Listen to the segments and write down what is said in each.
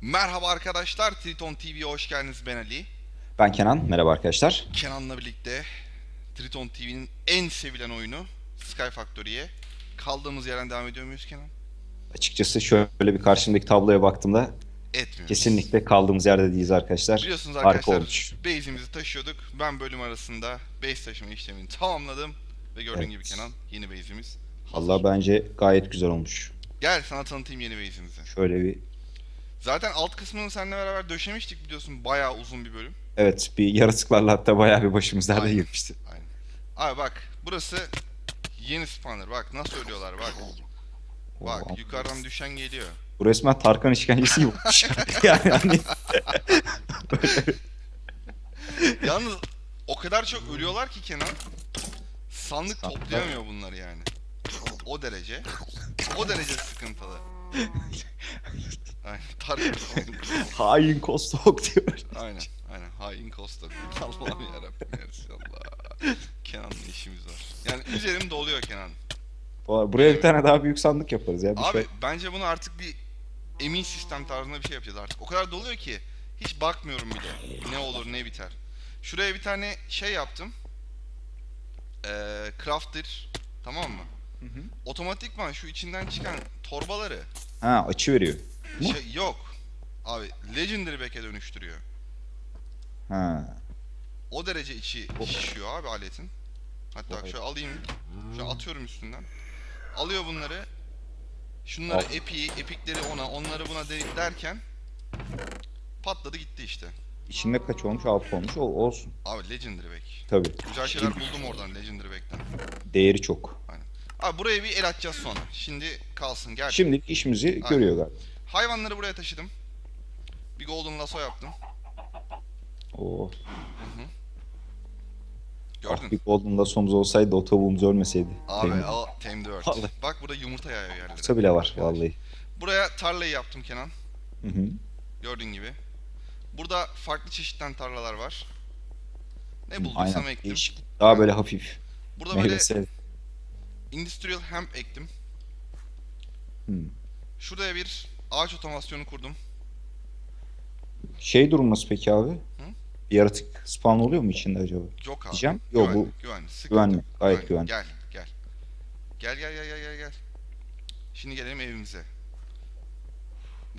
Merhaba arkadaşlar, Triton TV'ye hoş geldiniz. Ben Ali. Ben Kenan. Merhaba arkadaşlar. Kenan'la birlikte Triton TV'nin en sevilen oyunu Sky Factory'ye kaldığımız yerden devam ediyor muyuz Kenan? Açıkçası şöyle bir karşımdaki tabloya baktığımda Etmiyoruz. kesinlikle kaldığımız yerde değiliz arkadaşlar. Biliyorsunuz Harika arkadaşlar, olmuş. base'imizi taşıyorduk. Ben bölüm arasında base taşıma işlemini tamamladım. Ve gördüğün Evet. gibi Kenan, yeni base'imiz. Vallahi bence gayet güzel olmuş. Gel sana tanıtayım yeni base'imizi. Şöyle bir Zaten alt kısmını seninle beraber döşemiştik biliyorsun. Bayağı uzun bir bölüm. evet bir yaratıklarla hatta bayağı bir başımız Aynen. girmişti. Aynen. Abi bak burası yeni spawner. Bak nasıl ölüyorlar bak. Bak Oo, yukarıdan düşen geliyor. Bu resmen Tarkan işkencesi gibi olmuş. yani hani Yalnız o kadar çok ölüyorlar ki Kenan. Sandık Sandık. toplayamıyor bunları yani. O derece. O derece sıkıntılı. Aynen. Tarık. hain Kostok diyor. aynen. Aynen. Hain Kostok. Allah'ım yarabbim Allah. Kenan'la işimiz var. Yani üzerim doluyor Kenan. Buraya bir tane daha büyük sandık yaparız ya. Bir Abi şey. bence bunu artık bir emin sistem tarzında bir şey yapacağız artık. O kadar doluyor ki hiç bakmıyorum bile. Ne olur ne biter. Şuraya bir tane şey yaptım. Ee, crafter. Tamam mı? Hı hı. Otomatikman şu içinden çıkan torbaları Ha açı veriyor. Mu? şey yok. Abi Legendary Back'e dönüştürüyor. Ha. O derece içi şişiyor abi aletin. Hatta Oh. şöyle alayım. Şöyle atıyorum üstünden. Alıyor bunları. Şunları Al. epiği, epikleri ona, onları buna de- derken patladı gitti işte. İçinde kaç olmuş? 6 olmuş. O, olsun. Abi Legendary Back. Tabii. Güzel şeyler buldum oradan Legendary Back'ten. Değeri çok. Abi buraya bir el atacağız sonra. Şimdi kalsın gel. Şimdilik işimizi görüyor galiba. Hayvanları buraya taşıdım. Bir golden lasso yaptım. Oo. Gördün. Ah bir Golden Lasso'muz olsaydı o tavuğumuz ölmeseydi. Abi Temiz. al Tame Earth. Vallahi. Bak burada yumurta yayıyor yerlere. Kısa bile var vallahi. Buraya tarlayı yaptım Kenan. Hı hı. Gördüğün gibi. Burada farklı çeşitten tarlalar var. Ne Hı, bulduysam Aynen. ektim. Değişik. Daha böyle hafif. Burada böyle Meyvesel. industrial hemp ektim. Hı. Şuraya bir ağaç otomasyonu kurdum. Şey durum nasıl peki abi? Yaratık spawn oluyor mu içinde acaba? Yok abi. Diyeceğim. Yok, güvenli, bu güvenli. Sıkıntı güvenli, gayet güvenli. Gel, gel. Gel gel gel gel gel gel. Şimdi gelelim evimize.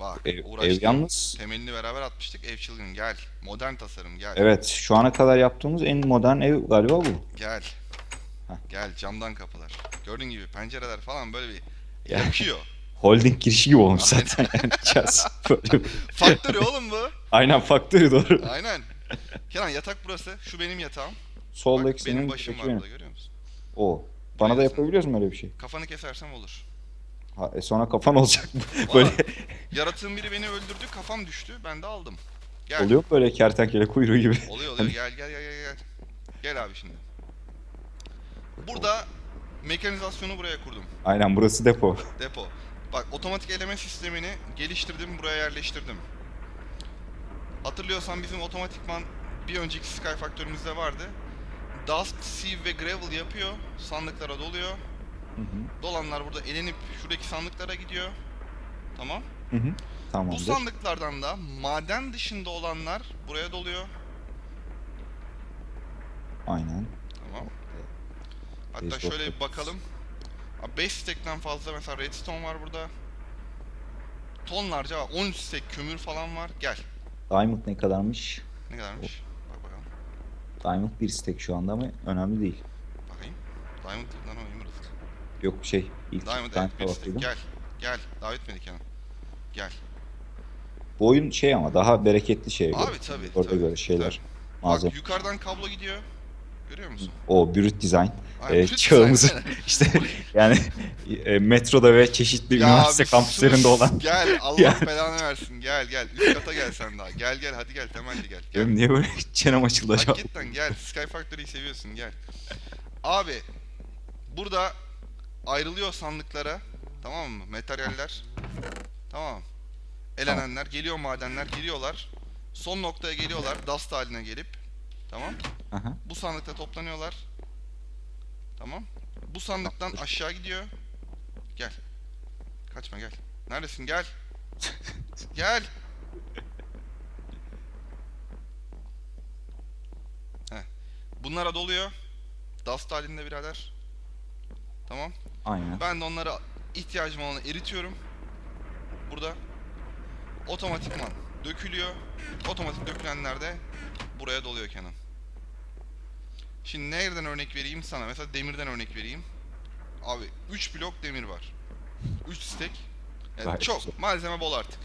Bak, Ev, ev yalnız. Temelini beraber atmıştık. Ev çılgın gel. Modern tasarım gel. Evet şu ana kadar yaptığımız en modern ev galiba bu. Gel. Heh. Gel camdan kapılar. Gördüğün gibi pencereler falan böyle bir Ya. yakıyor. Holding girişi gibi olmuş zaten. Yani böyle. Faktörü oğlum bu. Aynen faktörü doğru. Aynen. Kenan yatak burası. Şu benim yatağım. Sol Bak, eksinin benim başım var benim. burada görüyor musun? O. Bana da Buraya yapabiliyoruz mu öyle bir şey? Kafanı kesersem olur. Ha, e sonra kafan olacak mı? Valla, böyle Yaratığın biri beni öldürdü. Kafam düştü. Ben de aldım. Gel. oluyor mu böyle kertenkele kuyruğu gibi? Oluyor oluyor. Gel gel gel gel gel. Gel abi şimdi. Burada mekanizasyonu buraya kurdum. Aynen burası depo. Depo. Bak otomatik eleme sistemini geliştirdim, buraya yerleştirdim. Hatırlıyorsan bizim otomatikman bir önceki Sky Factory'mizde vardı. Dust, Sieve ve Gravel yapıyor. Sandıklara doluyor. Hı hı. Dolanlar burada elenip şuradaki sandıklara gidiyor. Tamam. Hı hı. Bu Tamamdır. sandıklardan da maden dışında olanlar buraya doluyor. Aynen. Tamam. Hatta şöyle bir bakalım. Abi 5 stack'ten fazla mesela redstone var burada. Tonlarca var. 13 stack kömür falan var. Gel. Diamond ne kadarmış? Ne kadarmış? Bak bakalım. Diamond bir stack şu anda ama önemli değil. Bakayım. Diamond lan o Emerald. Yok şey ilk Diamond evet bir stack. Gel. Gel. Daha bitmedi Kenan. Gel. Bu oyun şey ama daha bereketli şey. Abi tabii. Orada tabii, göre şeyler. tabii. Malzeme. Bak yukarıdan kablo gidiyor. Görüyor musun? O brüt design. Bütün çağımızın design. işte yani e, metroda ve çeşitli Ya üniversite kampüslerinde olan. Gel Allah Ya. belanı versin. Gel gel. Üst kata gel sen daha. Gel gel hadi gel temelli gel. gel. Benim niye böyle çenem açıldı acaba? Hakikaten gel. Sky Factory'yi seviyorsun gel. Abi burada ayrılıyor sandıklara. Tamam mı? Materyaller. Tamam. Elenenler geliyor madenler giriyorlar. Son noktaya geliyorlar dust haline gelip. Tamam. Aha. Bu sandıkta toplanıyorlar. Tamam. Bu sandıktan aşağı gidiyor. Gel. Kaçma gel. Neredesin gel. gel. Heh. Bunlara doluyor. Dast halinde birader. Tamam. Aynen. Ben de onlara ihtiyacım olanı eritiyorum. Burada. Otomatikman dökülüyor. Otomatik dökülenler de buraya doluyor Kenan. Şimdi nereden örnek vereyim sana? Mesela demirden örnek vereyim. Abi 3 blok demir var. 3 stack. Yani Gayet çok güzel. malzeme bol artık.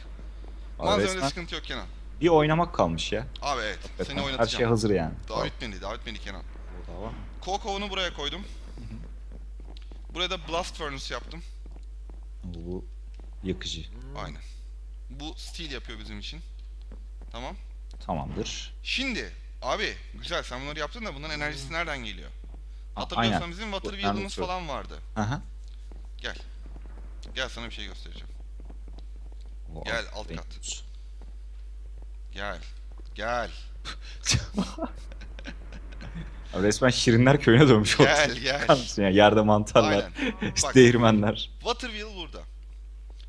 Abi Malzemede resmen sıkıntı yok Kenan. bir oynamak kalmış ya. Abi evet. Seni Hakikaten. Her oynatacağım. şey hazır yani. Daha bitmedi, daha bitmedi Kenan. Daha var. Buraya koydum. Buraya da Blast Furnace yaptım. Bu yakıcı. Aynen. Bu steel yapıyor bizim için. Tamam. Tamamdır. Şimdi abi güzel sen bunları yaptın da bunların enerjisi nereden geliyor? Hatırlıyorsan bizim Bu- water ben wheel'ımız unutuyorum. falan vardı. Aha. Gel. Gel sana bir şey göstereceğim. O Gel, alt kat. Gel. Gel. Abi resmen Şirinler köyüne dönmüş oldu. Gel gel. Bakar mısın ya? Yerde mantarlar, Aynen. Bak. değirmenler. Water wheel burada.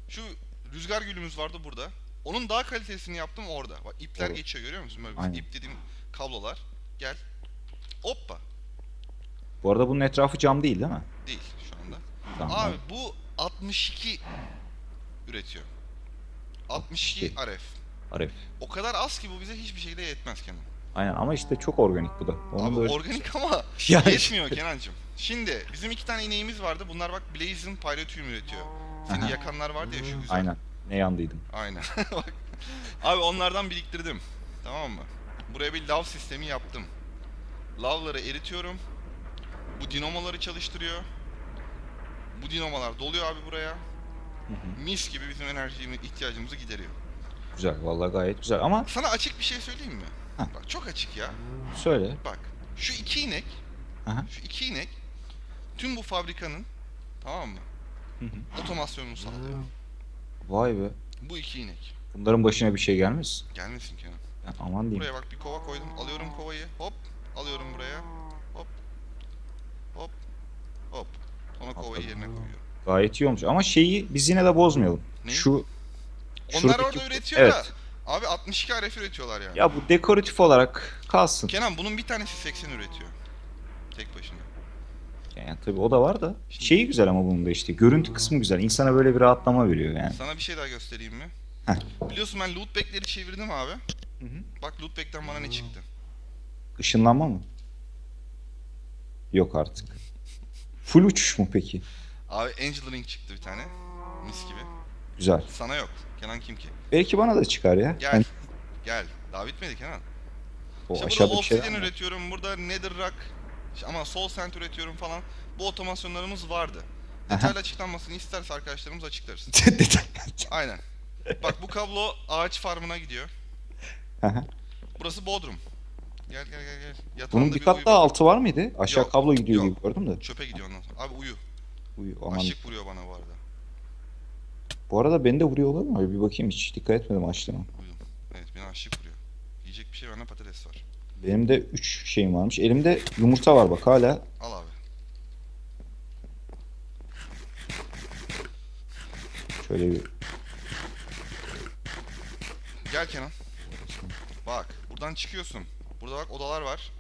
Şu rüzgar gülümüz vardı burada. Onun daha kalitesini yaptım orada. Bak ipler Doğru. geçiyor görüyor musun? Böyle Aynen. ip dediğim kablolar. Gel. Hoppa. Bu arada bunun etrafı cam değil değil mi? Değil şu anda. Tamam. Abi bu 62 üretiyor. 62 RF. Arif. O kadar az ki bu bize hiçbir şekilde yetmez Kenan. Aynen ama işte çok organik bu da. Onun Abi da öyle- organik ama Yani- yetmiyor Kenancığım. Şimdi bizim iki tane ineğimiz vardı. Bunlar bak Blazing Pyrotium üretiyor. Seni Aha. yakanlar vardı ya şu güzel. Aynen. Ne yandıydım. Aynen. Abi onlardan biriktirdim. Tamam mı? Buraya bir lav sistemi yaptım. Lavları eritiyorum. Bu dinamoları çalıştırıyor. Bu dinamolar doluyor abi buraya. Mis gibi bizim enerji ihtiyacımızı gideriyor. Güzel. Vallahi gayet güzel ama Sana açık bir şey söyleyeyim mi? Heh. Bak çok açık ya. söyle. Bak şu iki inek, Aha. şu iki inek tüm bu fabrikanın tamam mı? Hı hı. Otomasyonunu sağlıyor. Vay be. Bu iki inek. Bunların başına bir şey gelmez. Gelmesin Kenan. Ya aman diyeyim. Buraya bak bir kova koydum. Alıyorum kovayı. Hop. Alıyorum buraya. Hop. Hop. Hop. Sonra kovayı Atladım. yerine koyuyorum. Gayet iyi olmuş. Ama şeyi biz yine de bozmayalım. Ne? Şu Onlar şuradaki- orada üretiyor evet. da. Abi 62 RF üretiyorlar yani. Ya bu dekoratif olarak kalsın. Kenan bunun bir tanesi 80 üretiyor. Tek başına. Yani tabii o da var da. Şeyi güzel ama bunun da işte. Görüntü kısmı güzel. İnsana böyle bir rahatlama veriyor yani. Sana bir şey daha göstereyim mi? Heh. Biliyorsun ben lootback'leri çevirdim abi. Hı hı. Bak lootback'ten bana ne çıktı? Işınlanma mı? Yok artık. Full uçuş mu peki? Abi Angel Ring çıktı bir tane. Mis gibi. Güzel. Sana yok. Kenan kim ki? Belki bana da çıkar ya. Gel. Hani Gel. Daha bitmedi Kenan. o İşte burada şey Obsidian mı? üretiyorum, burada Netherrack işte ama Soul Sand üretiyorum falan. Bu otomasyonlarımız vardı. Detaylı açıklanmasını isterse arkadaşlarımız açıklarız. Aynen. Bak bu kablo ağaç farmına gidiyor. Aha. Burası Bodrum. Gel gel gel gel. Yatağında Bunun bir uyu kat daha bak. altı var mıydı? Aşağı Yok, kablo gidiyor yok. gibi gördüm de. Çöpe gidiyor ondan sonra. Abi uyu. Uyu, aman. Aşık vuruyor bana bu arada. Bu arada beni de vuruyor olur mu? Bir bakayım hiç dikkat etmedim açlığıma. Uyu. Evet beni aşık vuruyor. Yiyecek bir şey ne patates var. Benim de 3 şeyim varmış. Elimde yumurta var bak hala. Al abi. Şöyle bir Gel Kenan. Bak buradan çıkıyorsun. Burada bak odalar var.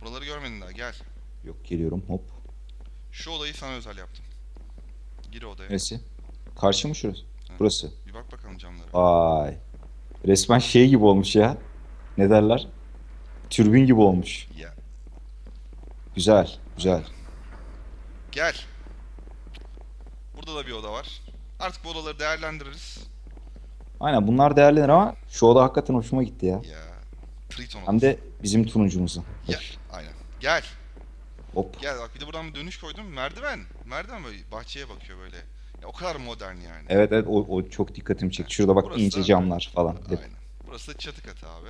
Buraları görmedin daha gel. yok geliyorum hop. Şu odayı sana özel yaptım. Gir odaya. Neresi? Karşı mı şurası? Burası. Bir bak bakalım camlara. Vay. Resmen şey gibi olmuş ya. Ne derler? Türbin gibi olmuş. Ya. Güzel, güzel. Gel. Burada da bir oda var. Artık bu odaları değerlendiririz. Aynen bunlar değerlenir ama şu oda hakikaten hoşuma gitti ya. Ya. Triton odası. Hem de bizim turuncumuzu. Ya. Aynen. Gel. Hop. Gel bak bir de buradan bir dönüş koydum. Merdiven. Merdiven böyle bahçeye bakıyor böyle. Ya o kadar modern yani. Evet evet o, o çok dikkatimi çekti. Şurada bak Burası ince camlar falan. Aynen. Burası da çatı katı abi.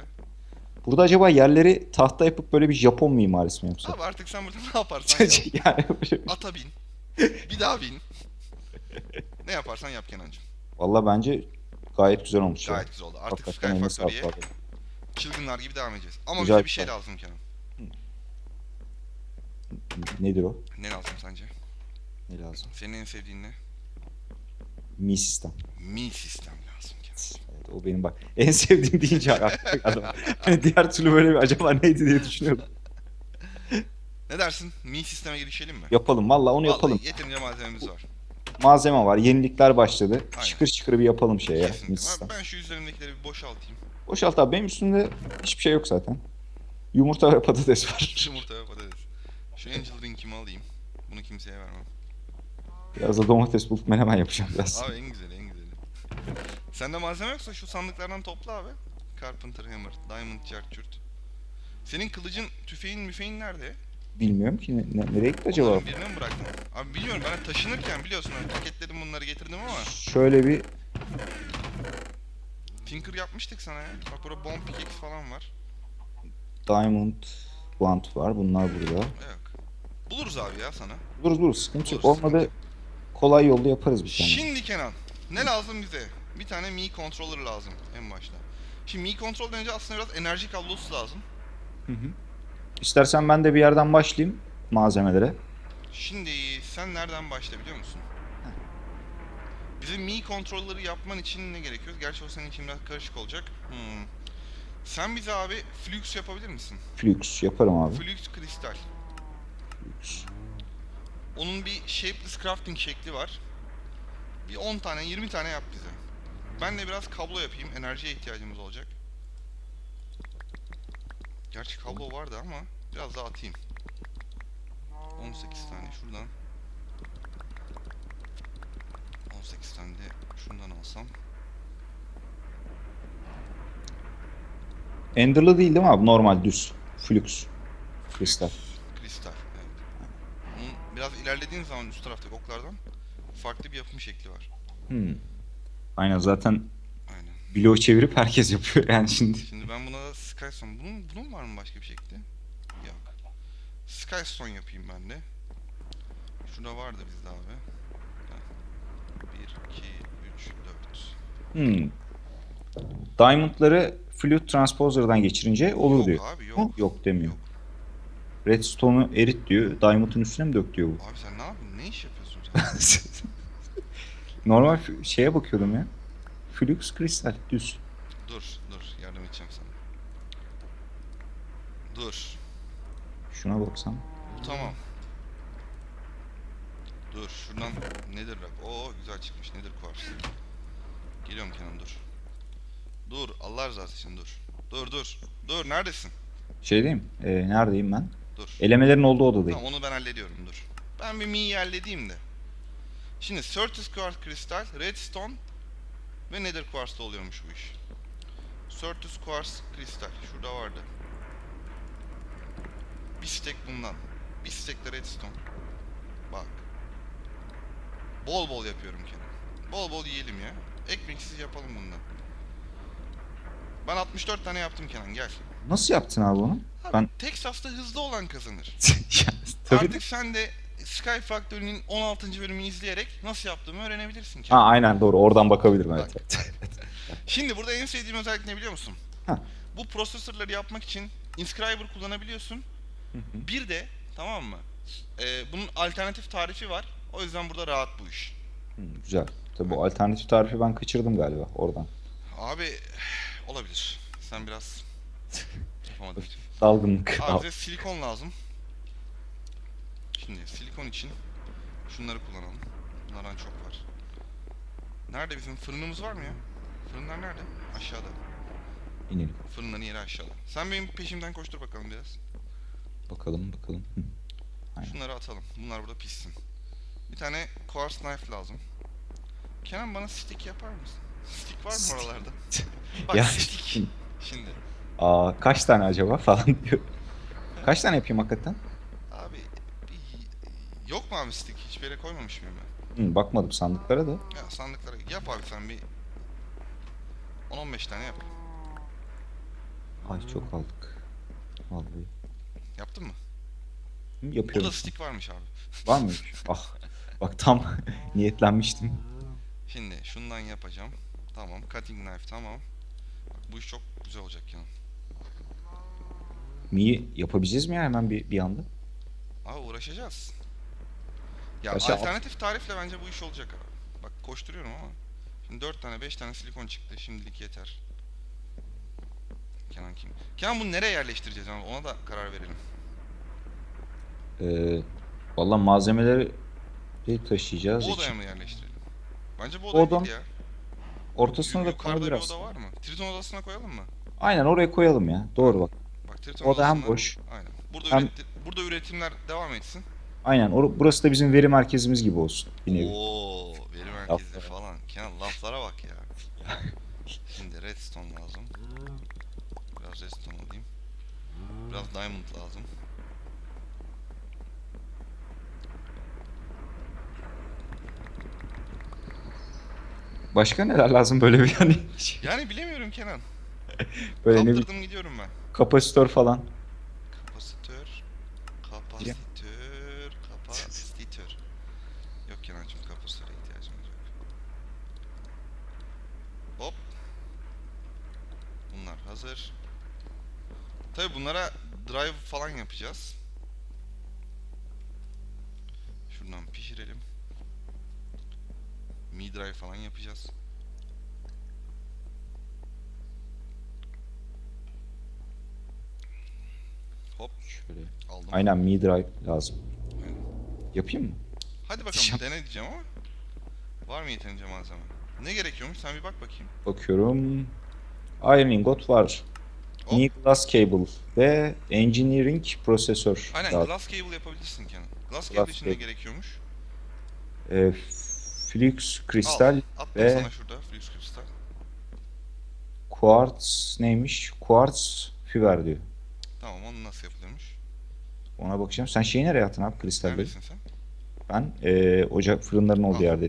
Burada acaba yerleri tahta yapıp böyle bir Japon mimarisi mi yapsak? Abi artık sen burada ne yaparsan yap. yani böyle- Ata bin. Bir daha bin. ne yaparsan yap Kenancığım. Valla bence gayet güzel olmuş ya. Gayet güzel oldu. Artık Hakikaten Sky eline sağlık Factory'ye abi. çılgınlar gibi devam edeceğiz. Ama Güzel bize bir bir şey şey. lazım Kenan. Nedir o? Ne lazım sence? Ne lazım? Senin en sevdiğin ne? Mi sistem. Mi sistem. Evet, o benim bak en sevdiğim deyince. Hani diğer türlü böyle bir acaba neydi diye düşünüyordum. Ne dersin? Mi sisteme girişelim mi? Yapalım valla onu Vallahi yapalım. yeterince malzememiz var. Malzeme var. Yenilikler başladı. Aynen. Çıkır çıkır bir yapalım şey ya. Kesinlikle. Sistem. Ben, ben şu üzerimdekileri bir boşaltayım. Boşalt abi benim üstümde hiçbir şey yok zaten. Yumurta ve patates var. Yumurta ve patates. Şu Angel Drink'imi alayım. Bunu kimseye vermem. Biraz da domates bulup menemen yapacağım biraz. Abi en güzeli. Sende malzeme yoksa şu sandıklardan topla abi. Carpenter Hammer, Diamond Jarchurt. Senin kılıcın, tüfeğin, müfeğin nerede? Bilmiyorum ki ne- ne- nereye gitti acaba? Onların birine mi bıraktın? Abi biliyorum ben taşınırken biliyorsun hani paketledim bunları getirdim ama Şöyle bir Tinker yapmıştık sana ya. Bak burada bomb pickaxe falan var. diamond blunt var. Bunlar burada. Yok. Buluruz abi ya sana. Buluruz buluruz. Sıkıntı yok. Buluruz, Olmadı kolay yolda yaparız bir tane. Şimdi Kenan, ne lazım bize? Bir tane Mi controller lazım en başta. Şimdi Mi controller'dan önce aslında biraz enerji kablosu lazım. Hı hı. İstersen ben de bir yerden başlayayım malzemelere. Şimdi sen nereden başla biliyor musun? Bizim Mi controller'ı yapman için ne gerekiyor? Gerçi o senin için biraz karışık olacak. Hmm. Sen bize abi flux yapabilir misin? Flux yaparım abi. Flux kristal. Flux. Onun bir shapeless crafting şekli var. Bir 10 tane 20 tane yap bize. Ben de biraz kablo yapayım. Enerjiye ihtiyacımız olacak. Gerçi kablo vardı ama biraz daha atayım. 18 tane şuradan. 18 tane de şundan alsam. Ender'lı değil değil mi abi? Normal düz. Flux. Kristal. Kristal. Evet. Biraz ilerlediğin zaman üst taraftaki oklardan farklı bir yapım şekli var. Hmm. Aynen zaten Aynen. bloğu çevirip herkes yapıyor yani şimdi. Şimdi ben buna da Skystone... Bunun, bunun var mı başka bir şekli? Yok. Skystone yapayım ben de. Şurada vardı bizde abi. 1, 2, 3, 4. Hmm. Diamond'ları Flute Transposer'dan geçirince olur yok diyor. abi yok. Yok demiyor. Yok. Redstone'u erit diyor. Diamond'ın üstüne mi dök diyor bu? Abi sen ne yapıyorsun? Ne iş yapıyorsun? Normal şeye bakıyordum ya. Flux kristal düz. dur, dur. Yardım edeceğim sana. Dur. Şuna baksam. Bu tamam. Dur şuradan nedir bak. Oo güzel çıkmış. Nedir kuvars? Geliyorum Kenan dur. Dur Allah rızası için dur. Dur dur. Dur neredesin? Şey diyeyim. e, neredeyim ben? Dur. Elemelerin olduğu odadayım. Tamam onu ben hallediyorum dur. Ben bir mi'yi halledeyim de. Şimdi Surface Quartz Kristal, Redstone ve Nether Quartz'ta oluyormuş bu iş. Surface Quartz Kristal. Şurada vardı. Bir stack bundan. Bir stack de Redstone. Bak. Bol bol yapıyorum Kenan. Bol bol yiyelim ya. Ekmeksiz yapalım bundan. Ben 64 tane yaptım Kenan gel. Nasıl yaptın abi onu? Abi, Ben- Texas'ta hızlı olan kazanır. Artık sen de Sky Factory'nin 16. bölümünü izleyerek nasıl yaptığımı öğrenebilirsin. Ha aynen doğru oradan bakabilirim Bak. evet. Şimdi burada en sevdiğim özellik ne biliyor musun? Ha. Bu prosesörleri yapmak için Inscriber kullanabiliyorsun. Bir de tamam mı? Ee, bunun alternatif tarifi var. O yüzden burada rahat bu iş. Hı, Güzel. Tabii bu alternatif tarifi ben kaçırdım galiba oradan. Abi olabilir. Sen biraz yapamadın. Dalgınlık. Abi silikon lazım. Şimdi silikon için şunları kullanalım. Bunlardan çok var. Nerede bizim fırınımız var mı ya? Fırınlar nerede? Aşağıda. İnelim. Fırınların yeri aşağıda. Sen benim peşimden koştur bakalım biraz. Bakalım bakalım. Aynen. Şunları atalım. Bunlar burada pişsin. Bir tane quartz knife lazım. Kenan bana stick yapar mısın? Stick var mı oralarda? Bak Ya, stick. şimdi- Şimdi. Aa kaç tane acaba falan diyor. Kaç tane yapayım hakikaten? Yok mu abi stick? Hiçbir yere koymamış mıyım ben? Hı, bakmadım sandıklara da. Ya sandıklara yap abi sen bir 10-15 tane yap. Ay çok aldık. Vallahi. Yaptın mı? Hı, Burada yapıyorum. stick varmış abi. Var mı? Ah. Bak tam niyetlenmiştim. Şimdi şundan yapacağım. Tamam. Cutting knife tamam. Bak bu iş çok güzel olacak yani. Mi'yi yapabileceğiz mi ya hemen bir, bir anda? Abi uğraşacağız. Ya Aşağı- alternatif tarifle bence bu iş olacak abi. Bak koşturuyorum ama. Şimdi 4 tane 5 tane silikon çıktı. Şimdilik yeter. Kenan kim? Kenan bunu nereye yerleştireceğiz abi? Ona da karar verelim. Ee, Valla malzemeleri de taşıyacağız. Bu için. odaya mı yerleştirelim? Bence bu odaya değil ya. Ortasına da Yukarıda bir koyabiliriz. oda var mı? Triton odasına koyalım mı? Aynen oraya koyalım ya. Doğru bak. Bak Triton Oda hem odasına- boş. Aynen. Burada, hem- üretti- burada üretimler devam etsin. Aynen. Or- burası da bizim veri merkezimiz gibi olsun. Bir nevi. Oo, veri merkezi falan. Kenan laflara bak ya. Şimdi redstone lazım. Biraz redstone alayım. Biraz diamond lazım. Başka neler lazım böyle bir hani Yani bilemiyorum Kenan. böyle ne bir Kaptırdım gidiyorum ben. kapasitör falan. Kapasitör. Kapasitör. Kapasitör. Yok Kenancığım kapasitöre ihtiyacımız yok. Hop. Bunlar hazır. Tabi bunlara drive falan yapacağız. Şuradan pişirelim. Mi drive falan yapacağız. Hop Şöyle. aldım. Aynen Mi Drive lazım. Aynen. Yapayım mı? Hadi bakalım Diyeceğim. dene diyeceğim ama. Var mı yeterince malzeme? Ne gerekiyormuş sen bir bak bakayım. Bakıyorum. Iron ingot var. Hop. Mini glass cable ve engineering prosesör. Aynen lazım. glass cable yapabilirsin Kenan. Glass cable Glass için cable. gerekiyormuş? Ee, flux kristal, Al, ve- sana şurada flux kristal. quartz neymiş? Quartz fiber diyor. Tamam onu nasıl yapılıyormuş? Ona bakacağım. Sen şeyi nereye attın abi kristalleri? Neredesin sen? Ben ee, ocak fırınların olduğu yerde.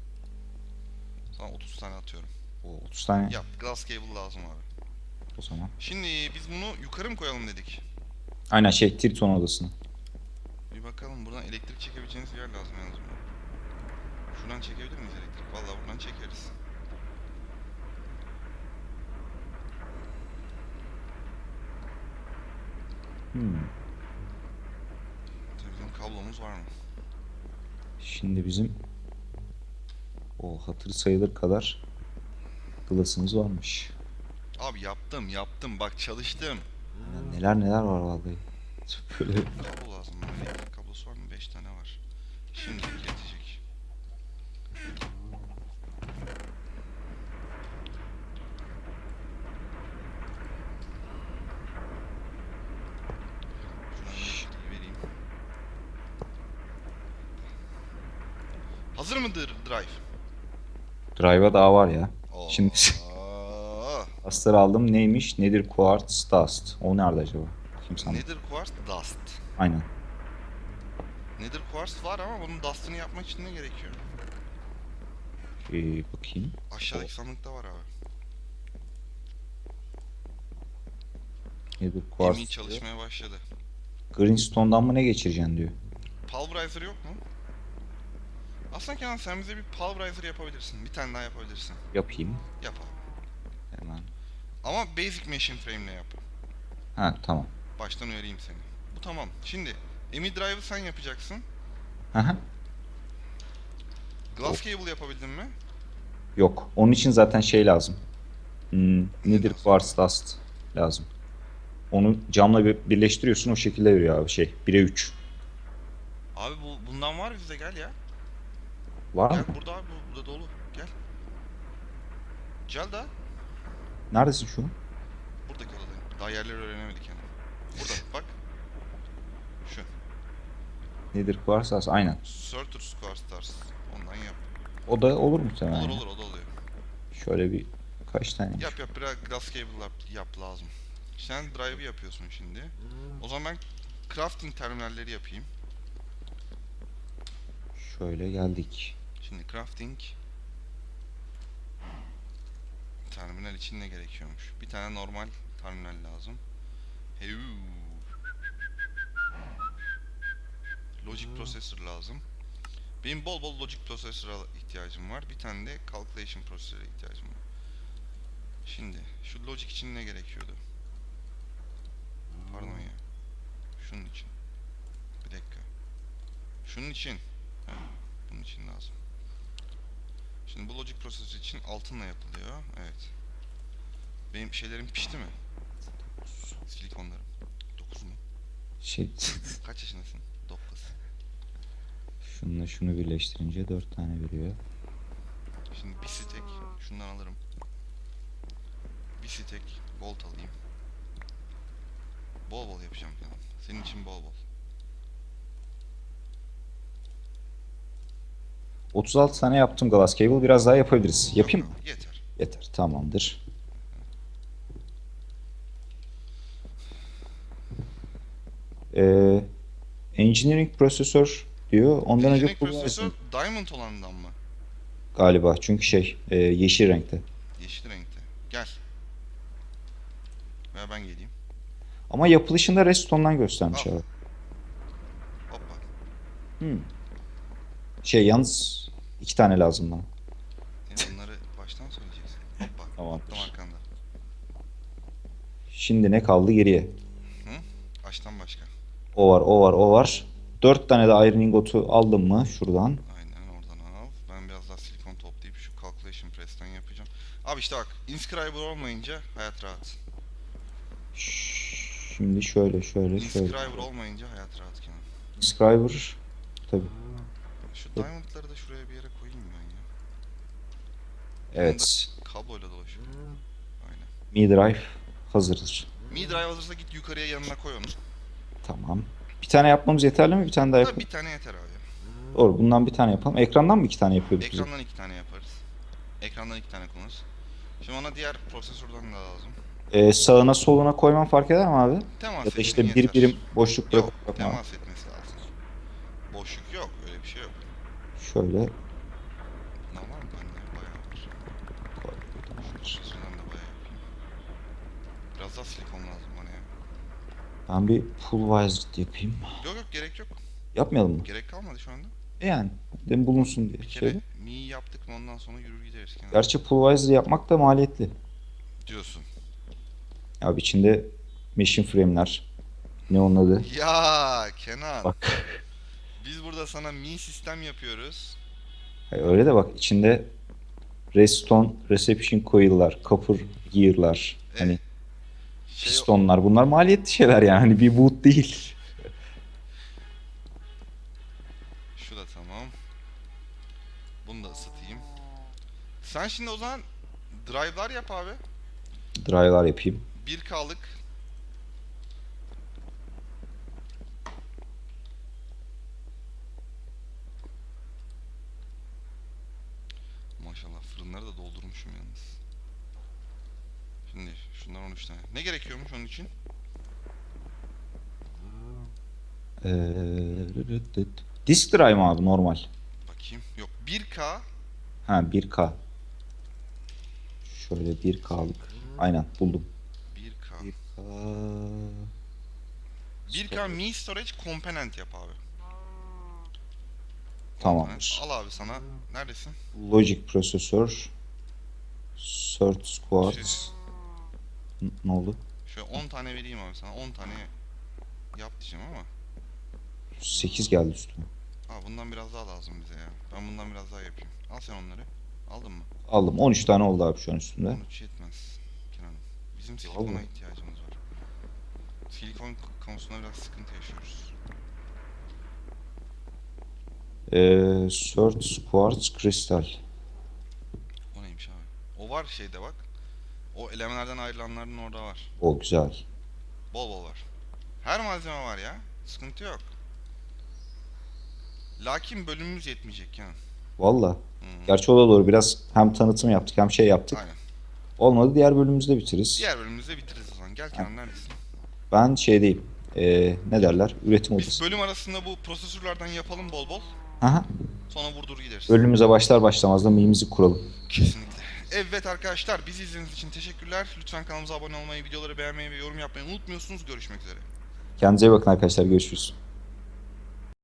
Sana 30 tane atıyorum. O 30 tane Yap glass cable lazım abi. O zaman. Şimdi biz bunu yukarı mı koyalım dedik? Aynen şey Triton odasına. Bir bakalım buradan elektrik çekebileceğiniz yer lazım yalnız. Şuradan çekebilir miyiz elektrik? Vallahi buradan çekeriz. Hmm. Bizim kablomuz var mı? Şimdi bizim o hatır sayılır kadar glass'ımız varmış. Abi yaptım yaptım bak çalıştım. Ya neler neler var vallahi. Böyle Kablo lazım bana. Elektrik kablosu var mı? 5 tane var. Şimdi yetecek. Şuradan elektriği vereyim. Hazır mıdır drive? drive'a daha var ya. Şimdi- Dust'ları aldım. Neymiş? Nedir quartz dust? O nerede acaba? Bakayım sana. Nether quartz dust. Aynen. Nether quartz var ama bunun dust'ını yapmak için ne gerekiyor? Ee, bakayım. Aşağıdaki sandıkta var abi. Nedir quartz? diyor. çalışmaya başladı. Greenstone'dan mı ne geçireceksin diyor. Pulverizer yok mu? Aslında Kenan sen bize bir pulverizer yapabilirsin. Bir tane daha yapabilirsin. Yapayım. Yap abi. Ama basic machine frame ile yap. Ha tamam. Baştan uyarayım seni. Bu tamam. Şimdi Emi Drive'ı sen yapacaksın. Aha. Glass cable yapabildin mi? Yok. Onun için zaten şey lazım. Hmm, nedir quartz dust lazım. Onu camla bir- birleştiriyorsun o şekilde veriyor abi şey. 1'e 3. Abi bu bundan var bizde gel ya. Var mı? Gel burada abi bu burada dolu. Gel. Gel da. Neredesin şu an? Buradaki odadayım. Daha yerleri öğrenemedik yani. Burada bak. Şu. Nedir quartz dust? Aynen. Surtur Square Stars. Ondan yap. O da olur muhtemelen. Olur ya. olur o da oluyor. Şöyle bir kaç tane? Yap yap biraz glass cable yap, yap lazım. Sen drive'ı yapıyorsun şimdi. O zaman ben crafting terminalleri yapayım. Şöyle geldik. Şimdi crafting terminal için ne gerekiyormuş? Bir tane normal terminal lazım. Heu. Logic processor lazım. Benim bol bol logic processor'a ihtiyacım var. Bir tane de calculation processor'a ihtiyacım var. Şimdi şu logic için ne gerekiyordu? Pardon ya. Şunun için. Bir dakika. Şunun için. Ha, bunun için lazım. Şimdi bu logic prosesör için altınla yapılıyor. Evet. Benim şeylerim pişti mi? Silikonlarım. 9 mu? Şey Kaç yaşındasın? 9. Şununla şunu birleştirince 4 tane veriyor. Şimdi bir stek şundan alırım. Bir stek bolt alayım. Bol bol yapacağım. Senin için bol bol. 36 tane yaptım glass cable. Biraz daha yapabiliriz. Yapayım mı? Yeter. Yeter. Tamamdır. Ee, engineering prosesör diyor. Ondan önce Engineering full prosesör diamond olandan mı? galiba. Çünkü şey e, yeşil renkte. Yeşil renkte. Gel. Veya ben geleyim. Ama yapılışında redstone'dan göstermiş Al. abi. Hoppa. Hmm. Şey yalnız iki tane lazım bana. Sen bunları baştan söyleyeceksin. Hoppa. Tamam. Tam arkanda. Şimdi ne kaldı geriye? Açtan başka. O var, o var, o var. Dört tane de iron ingotu aldım mı şuradan? Aynen oradan al. Ben biraz daha silikon toplayıp şu calculation press'ten yapacağım. Abi işte bak inscriber olmayınca hayat rahat. Şimdi şöyle, şöyle, şöyle. Inscriber olmayınca hayat rahat Kenan. Inscriber. Tabii. Şu diamondları da şuraya bir yere koyayım ben ya. Evet. Kabloyla dolaşıyor. Aynen. Mi drive hazırdır. Mi drive hazırsa git yukarıya yanına koy onu. Tamam. Bir tane yapmamız yeterli mi? Bir tane daha yapalım. bir tane yeter abi. Doğru. Bundan bir tane yapalım. Ekrandan mı iki tane yapıyorduk? Ekrandan iki tane yaparız. Ekrandan iki tane kullanırız. Şimdi ona diğer prosesörden de lazım. Ee, sağına soluna koymam fark eder mi abi? Temas Ya da işte bir yeter. birim boşluk Yok, bırakıp temas etmesi lazım. Boşluk yok. Yapayım. Biraz daha silikon lazım bana ya. Ben bir pulverized yapayım. Yok yok gerek yok. Yapmayalım mı? Gerek kalmadı şu anda. E Yani. Dem bulunsun diye. Bir kere Şöyle. mi yaptık mı ondan sonra yürür gideriz. Kenan. Gerçi pulverized yapmak da maliyetli. Diyorsun. Abi içinde machine frame'ler. Ne onun adı? Ya Kenan. Bak. Biz burada sana mi sistem yapıyoruz. Hayır, öyle de bak içinde redstone, reception coil'lar, copper gear'lar, Evet. hani Şey, pistonlar bunlar maliyetli şeyler yani hani bir boot değil. Şu da tamam. Bunu da ısıtayım. Sen şimdi o zaman drive'lar yap abi. Drive'lar yapayım. 1K'lık. Fırınları da doldurmuşum yalnız. Şimdi şundan 13 tane. Ne gerekiyormuş onun için? Ee, disk drive mi abi normal? Bakayım. Yok 1K. Ha 1K. Şöyle 1K'lık. Aynen buldum. 1K. 1K. 1K Mi Storage Component yap abi. Tamamdır. Al abi sana. Neredesin? Logic prosesör. Third Quartz. N- Ne oldu? Şöyle 10 tane vereyim abi sana. 10 tane yap diyeceğim ama. 8 geldi üstüme. Ha bundan biraz daha lazım bize ya. Ben bundan biraz daha yapayım. Al sen onları. Aldın mı? Aldım. 13 tane oldu abi şu an üstünde. 13 yetmez. Kenan'ım. Bizim silikona ihtiyacımız var. Silikon konusunda biraz sıkıntı yaşıyoruz. Ee, Third Quartz Kristal. O neymiş abi? O var şeyde bak. O elementlerden ayrılanların orada var. O güzel. Bol bol var. Her malzeme var ya. Sıkıntı yok. Lakin bölümümüz yetmeyecek yani. Valla. Hı. Gerçi o da doğru. Biraz hem tanıtım yaptık hem şey yaptık. Aynen. Olmadı diğer bölümümüzde bitiririz. Diğer bölümümüzde bitiririz o zaman. Gel Kenan neredesin? Ben şeydeyim. Ee, ne derler? Üretim Biz odası. bölüm arasında bu prosesörlerden yapalım bol bol. Aha. Sonra vurdur gideriz. Bölümümüze başlar başlamaz da mimimizi kuralım. Kesinlikle. Evet arkadaşlar bizi izlediğiniz için teşekkürler. Lütfen kanalımıza abone olmayı, videoları beğenmeyi ve yorum yapmayı unutmuyorsunuz. Görüşmek üzere. Kendinize iyi bakın arkadaşlar. Görüşürüz.